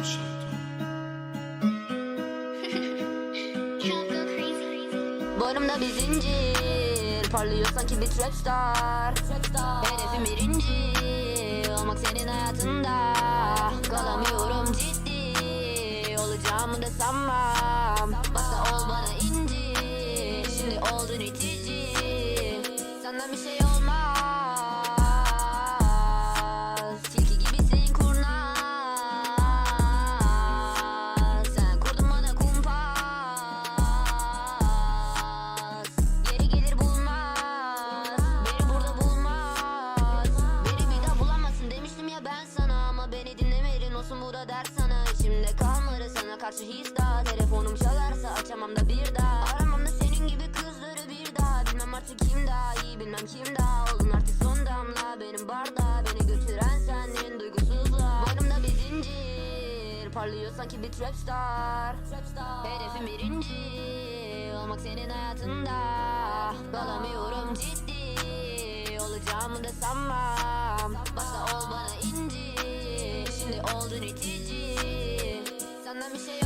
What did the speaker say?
mı? Boynumda bir zincir. Parlıyor sanki bir trap star, trap star. Hedefim birinci Olmak senin hayatında. Kalamıyorum ciddi. Olacağımı da sanmam. Basta ol bana in. Da ders sana. İçimde kalmadı sana karşı his daha. Telefonum çalarsa açamam da bir daha. Aramam da senin gibi kızları bir daha. Bilmem artık kim daha iyi bilmem kim daha. Olun artık son damla. Benim barda Beni götüren sendin duygusuzlar Boynumda bir zincir. Parlıyor sanki bir trap star. Hedefim birinci Olmak senin hayatında. Kalamıyorum ciddi. Olacağımı da sanmam. Başta oldun itici Senden bir şey